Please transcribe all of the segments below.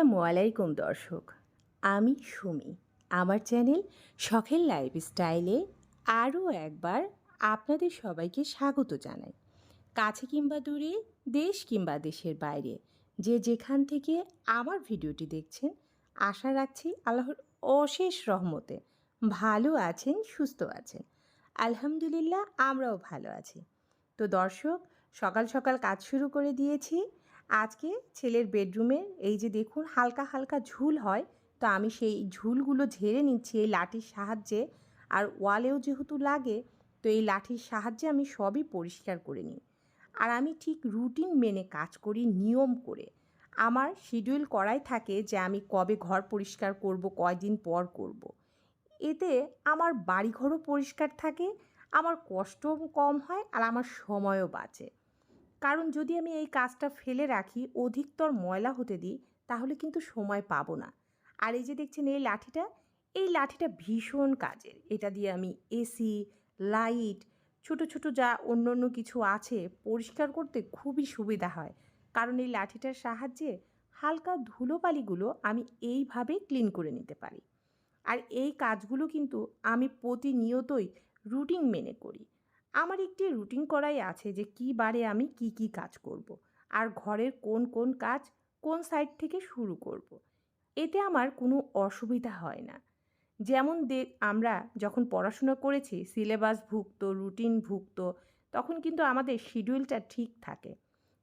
আসসালামু আলাইকুম দর্শক, আমি সুমি। আমার চ্যানেল শখের লাইফস্টাইলে আরও একবার আপনাদের সবাইকে স্বাগত জানাই। কাছে কিংবা দূরে, দেশ কিংবা দেশের বাইরে, যে যেখান থেকে আমার ভিডিওটি দেখছেন, আশা রাখছি আল্লাহর অশেষ রহমতে ভালো আছেন, সুস্থ আছেন। আলহামদুলিল্লাহ, আমরাও ভালো আছি। তো দর্শক, সকাল সকাল কাজ শুরু করে দিয়েছি। আজকে ছেলের বেডরুমে এই যে দেখুন হালকা হালকা ঝুল হয়, তো আমি সেই ঝুলগুলো ঝেড়ে নিচ্ছি এই লাঠির সাহায্যে। আর ওয়ালেও যেহেতু লাগে, তো এই লাঠির সাহায্যে আমি সবই পরিষ্কার করে নিই। আর আমি ঠিক রুটিন মেনে কাজ করি, নিয়ম করে। আমার শিডিউল করাই থাকে যে আমি কবে ঘর পরিষ্কার করব, কয়দিন পর করব। এতে আমার বাড়িঘরও পরিষ্কার থাকে, আমার কষ্টও কম হয় আর আমার সময়ও বাঁচে। কারণ যদি আমি এই কাজটা ফেলে রাখি, অধিকতর ময়লা হতে দিই, তাহলে কিন্তু সময় পাবো না। আর এই যে দেখছেন এই লাঠিটা এই লাঠিটা ভীষণ কাজের। এটা দিয়ে আমি এসি লাইট ছোট ছোট যা অন্য অন্য কিছু আছে, পরিষ্কার করতে খুবই সুবিধা হয়। কারণ এই লাঠিটার সাহায্যে হালকা ধুলোবালিগুলো আমি এইভাবে ক্লিন করে নিতে পারি। আর এই কাজগুলো কিন্তু আমি প্রতিনিয়তই রুটিন মেনে করি। আমার একটি রুটিন করাই আছে যে কী বারে আমি কি কি কাজ করব। আর ঘরের কোন কোন কাজ কোন সাইড থেকে শুরু করব। এতে আমার কোনো অসুবিধা হয় না যেমন দে, আমরা যখন পড়াশোনা করেছি সিলেবাস ভুক্ত রুটিন ভুক্ত তখন কিন্তু আমাদের শিডিউলটা ঠিক থাকে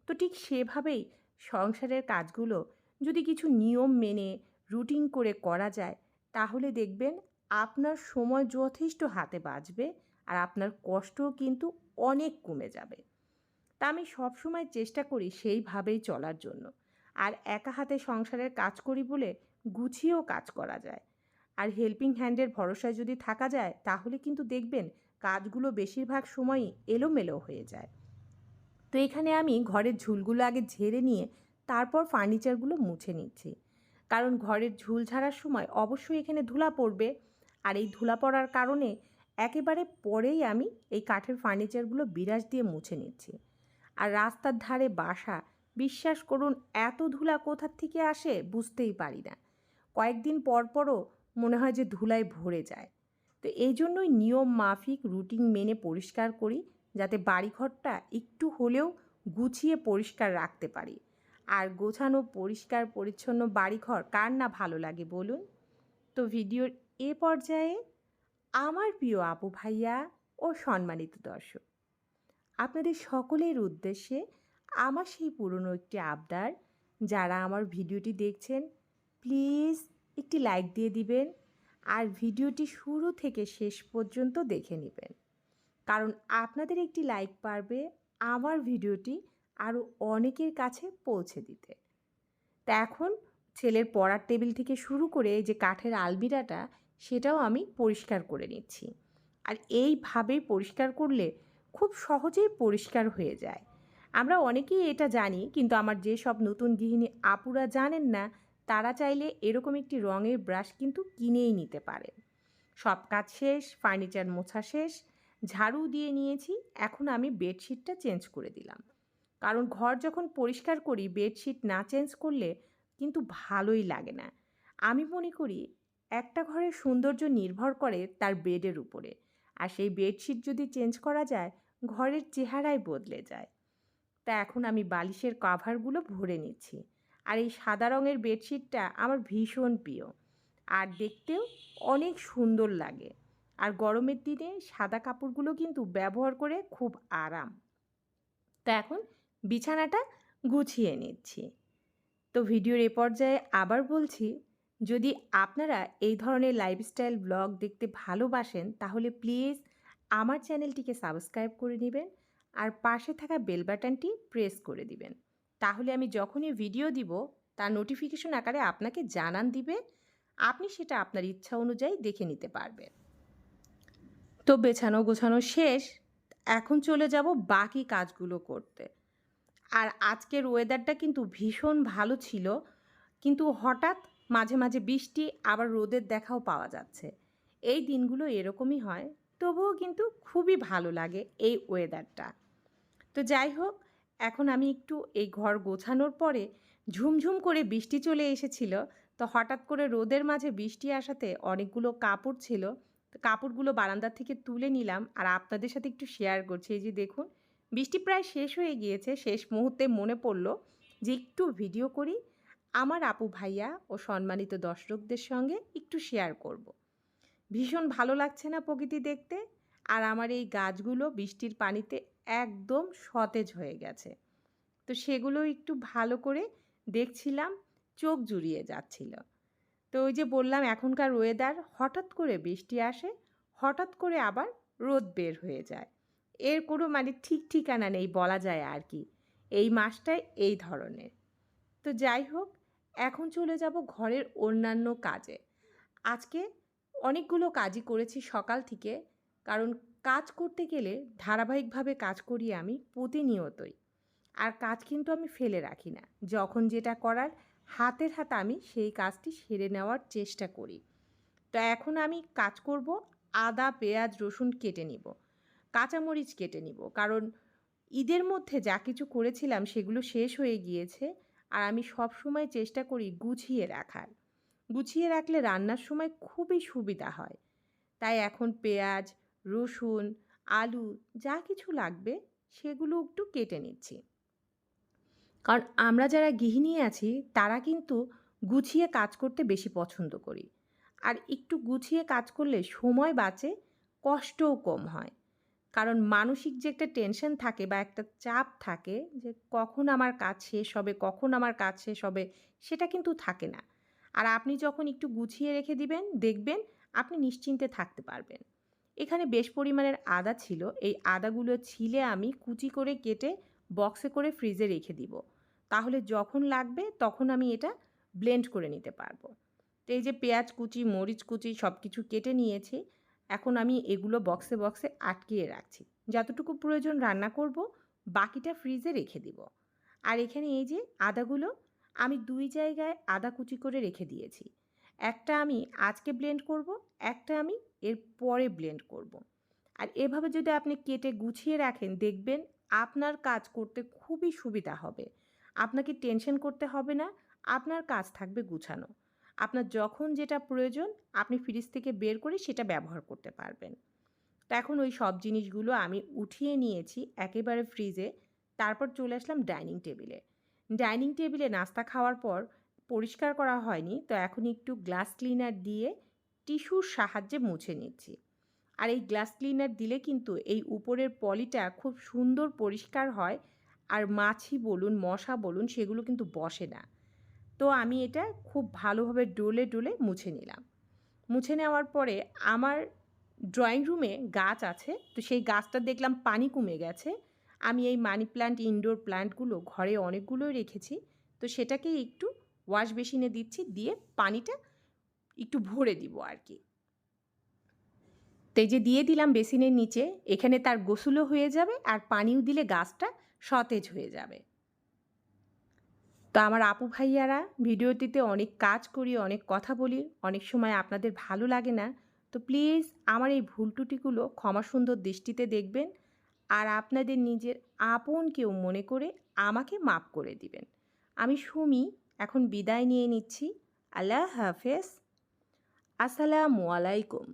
তো ঠিক সেভাবেই সংসারের কাজগুলো যদি কিছু নিয়ম মেনে রুটিন করে করা যায়, তাহলে দেখবেন আপনার সময় যথেষ্ট হাতে বাঁচবে আর আপনার কষ্টও কিন্তু অনেক কমে যাবে। তা আমি সবসময় চেষ্টা করি সেইভাবেই চলার জন্য। আর একা হাতে সংসারের কাজ করি বলে গুছিয়েও কাজ করা যায়। আর হেল্পিং হ্যান্ডের ভরসায় যদি থাকা যায়, তাহলে কিন্তু দেখবেন কাজগুলো বেশিরভাগ সময়ই এলোমেলো হয়ে যায়। তো এখানে আমি ঘরের ঝুলগুলো আগে ঝেড়ে নিয়ে তারপর ফার্নিচারগুলো মুছে নিচ্ছি। কারণ ঘরের ঝুল ঝাড়ার সময় অবশ্যই এখানে ধুলা পড়বে। আর এই ধুলা পড়ার কারণে একেবারে পরেই আমি এই কাঠের ফার্নিচারগুলো বিরাজ দিয়ে মুছে নিচ্ছি। আর রাস্তার ধারে বাসা, বিশ্বাস করুন, এত ধুলা কোথার থেকে আসে বুঝতেই পারি না। কয়েকদিন পর পরও মনে হয় যে ধুলায় ভরে যায়। তো এই জন্যই নিয়ম মাফিক রুটিন মেনে পরিষ্কার করি, যাতে বাড়িঘরটা একটু হলেও গুছিয়ে পরিষ্কার রাখতে পারি। আর গোছানো, পরিষ্কার, পরিচ্ছন্ন বাড়িঘর কার না ভালো লাগে বলুন? তো ভিডিওর এ পর্যায়ে আমার প্রিয় আপু ভাইয়া ও সম্মানিত দর্শক, আপনাদের সকলের উদ্দেশ্যে আমার সেই পুরনো একটি আবদার। যারা আমার ভিডিওটি দেখছেন, প্লিজ একটি লাইক দিয়ে দিবেন আর ভিডিওটি শুরু থেকে শেষ পর্যন্ত দেখে নেবেন। কারণ আপনাদের একটি লাইক পারবে আমার ভিডিওটি আরও অনেকের কাছে পৌঁছে দিতে। তা এখন ছেলের পড়ার টেবিল থেকে শুরু করে যে কাঠের আলমিরাটা সেটাও আমি পরিষ্কার করে নিচ্ছি। আর এইভাবেই পরিষ্কার করলে খুব সহজেই পরিষ্কার হয়ে যায়। আমরা অনেকেই এটা জানি, কিন্তু আমার যে সব নতুন গৃহিণী আপুরা জানেন না, তারা চাইলে এরকম একটি রঙের ব্রাশ কিন্তু কিনেই নিতে পারেন। সব কাজ শেষ, ফার্নিচার মোছা শেষ, ঝাড়ু দিয়ে নিয়েছি, এখন আমি বেডশিটটা চেঞ্জ করে দিলাম। কারণ ঘর যখন পরিষ্কার করি, বেডশিট না চেঞ্জ করলে কিন্তু ভালোই লাগে না। আমি মনে করি একটা ঘরের সৌন্দর্য নির্ভর করে তার বেডের উপরে। আর সেই বেডশিট যদি চেঞ্জ করা যায়, ঘরের চেহারাই বদলে যায়। তা এখন আমি বালিশের কাভারগুলো ভরে নিচ্ছি। আর এই সাদা রঙের বেডশিটটা আমার ভীষণ প্রিয়। আর দেখতেও অনেক সুন্দর লাগে। আর গরমের দিনে সাদা কাপড়গুলো কিন্তু ব্যবহার করে খুব আরাম। তা এখন বিছানাটা গুছিয়ে নিচ্ছি। তো ভিডিওর এ পর্যায়ে আবার বলছি যদি আপনারা এই ধরনের লাইফস্টাইল ব্লগ দেখতে ভালোবাসেন, তাহলে প্লিজ আমার চ্যানেলটিকে সাবস্ক্রাইব করে নেবেন আর পাশে থাকা বেল বাটনটি প্রেস করে দিবেন। তাহলে আমি যখনই ভিডিও দিব, তার নোটিফিকেশন আকারে আপনাকে জানান দিবে। আপনি সেটা আপনার ইচ্ছা অনুযায়ী দেখে নিতে পারবেন। তো বেছানো গোছানো শেষ। এখন চলে যাব বাকি কাজগুলো করতে। আর আজকের ওয়েদারটা কিন্তু ভীষণ ভালো ছিল, কিন্তু হঠাৎ মাঝে মাঝে বৃষ্টি, আবার রোদের দেখাও পাওয়া যাচ্ছে। এই দিনগুলো এরকমই হয়, তবুও কিন্তু খুবই ভালো লাগে এই ওয়েদারটা তো যাই হোক, এখন আমি একটু এই ঘর গোছানোর পরে ঝুমঝুম করে বৃষ্টি চলে এসেছিল, তো হঠাৎ করে রোদের মাঝে বৃষ্টি আসাতে অনেকগুলো কাপড় ছিল, তো কাপড়গুলো বারান্দার থেকে তুলে নিলাম আর আপনাদের সাথে একটু শেয়ার করছি। এই যে দেখুন, বৃষ্টি প্রায় শেষ হয়ে গিয়েছে, শেষ মুহূর্তে মনে পড়ল যে একটু ভিডিও করি আমার আপু ভাইয়া ও সম্মানিত দর্শকদের সঙ্গে একটু শেয়ার করব। ভীষণ ভালো লাগছে না প্রকৃতি দেখতে, আর আমার এই গাছগুলো বৃষ্টির পানিতে একদম সতেজ হয়ে গেছে। তো সেগুলো একটু ভালো করে দেখছিলাম, চোখ জুড়িয়ে যাচ্ছিল। তো ওই যে বললাম, এখনকার ওয়েদার হঠাৎ করে বৃষ্টি আসে, হঠাৎ করে আবার রোদ বের হয়ে যায়। এর কোনো মানে ঠিক ঠিকানা নেই বলা যায় আর কি। এই মাসটাই এই ধরনের। তো যাই হোক এখন চলে যাব ঘরের অন্যান্য কাজে। আজকে অনেকগুলো কাজই করেছি সকাল থেকে, কারণ কাজ করতে গেলে ধারাবাহিকভাবে কাজ করি আমি প্রতিনিয়তই। আর কাজ কিন্তু আমি ফেলে রাখি না। যখন যেটা করার হাতের হাতে আমি সেই কাজটি সেরে নেওয়ার চেষ্টা করি। তো এখন আমি কাজ করব, আদা, পেঁয়াজ, রসুন কেটে নিব, কাঁচামরিচ কেটে নিব। কারণ ঈদের মধ্যে যা কিছু করেছিলাম সেগুলো শেষ হয়ে গিয়েছে। আর আমি সব সময় চেষ্টা করি গুছিয়ে রাখার। গুছিয়ে রাখলে রান্নার সময় খুবই সুবিধা হয়। তাই এখন পেঁয়াজ, রসুন, আলু যা কিছু লাগবে সেগুলো একটু কেটে নিচ্ছি। কারণ আমরা যারা গৃহিণী আছি, তারা কিন্তু গুছিয়ে কাজ করতে বেশি পছন্দ করি। আর একটু গুছিয়ে কাজ করলে সময় বাঁচে, কষ্টও কম হয়। কারণ মানসিক যে একটা টেনশন থাকে বা একটা চাপ থাকে যে কখন আমার কাজ শেষ হবে, কখন আমার কাজ শেষ হবে, সেটা কিন্তু থাকে না। আর আপনি যখন একটু গুছিয়ে রেখে দিবেন, দেখবেন আপনি নিশ্চিন্তে থাকতে পারবেন। এখানে বেশ পরিমাণের আদা ছিল। এই আদাগুলো ছিলে আমি কুচি করে কেটে বক্সে করে ফ্রিজে রেখে দিব। তাহলে যখন লাগবে তখন আমি এটা ব্লেন্ড করে নিতে পারব। তো এই যে পেঁয়াজ কুচি, মরিচ কুচি সব কিছু কেটে নিয়েছি। এখন আমি এগুলো বক্সে বক্সে আটকিয়ে রাখছি। যতটুকু প্রয়োজন রান্না করব, বাকিটা ফ্রিজে রেখে দিব। আর এখানে এই যে আদাগুলো, আমি দুই জায়গায় আদা কুচি করে রেখে দিয়েছি। একটা আমি আজকে ব্লেন্ড করব, একটা আমি এর পরে ব্লেন্ড করব। আর এভাবে যদি আপনি কেটে গুছিয়ে রাখেন, দেখবেন আপনার কাজ করতে খুবই সুবিধা হবে। আপনাকে টেনশন করতে হবে না, আপনার কাজ থাকবে গুছানো। আপনার যখন যেটা প্রয়োজন, আপনি ফ্রিজ থেকে বের করে সেটা ব্যবহার করতে পারবেন। তো এখন ওই সব জিনিসগুলো আমি উঠিয়ে নিয়েছি একেবারে ফ্রিজে তারপর চলে আসলাম ডাইনিং টেবিলে ডাইনিং টেবিলে নাস্তা খাওয়ার পর পরিষ্কার করা হয়নি, তো এখন একটু গ্লাস ক্লিনার দিয়ে টিস্যুর সাহায্যে মুছে নিচ্ছি। আর এই গ্লাস ক্লিনার দিলে কিন্তু এই উপরের পলিটা খুব সুন্দর পরিষ্কার হয়, আর মাছি বলুন, মশা বলুন, সেগুলো কিন্তু বসে না। তো আমি এটা খুব ভালোভাবে ডোলে ডোলে মুছে নিলাম। মুছে নেওয়ার পরে আমার ড্রয়িং রুমে গাছ আছে, তো সেই গাছটা দেখলাম পানি কমে গেছে। আমি এই মানি প্ল্যান্ট, ইনডোর প্ল্যান্টগুলো ঘরে অনেকগুলোই রেখেছি, তো সেটাকে একটু ওয়াশ বেসিনে দিচ্ছি, দিয়ে পানিটা একটু ভরে দিব আর কি। তো যে দিয়ে দিলাম বেসিনের নিচে, এখানে তার গোসলও হয়ে যাবে আর পানিও দিলে গাছটা সতেজ হয়ে যাবে। তো আমার আপু ভাইয়ারা ভিডিওটিতে অনেক কাজ করি, অনেক কথা বলি, অনেক সময় আপনাদের ভালো লাগে না, তো প্লিজ আমার এই ভুল ত্রুটিগুলো ক্ষমা সুন্দর দৃষ্টিতে দেখবেন আর আপনাদের নিজের আপন কেউ মনে করে আমাকে মাপ করে দিবেন। আমি সুমি, এখন বিদায় নিয়ে নিচ্ছি। আল্লাহ হাফেজ। আসসালামু আলাইকুম।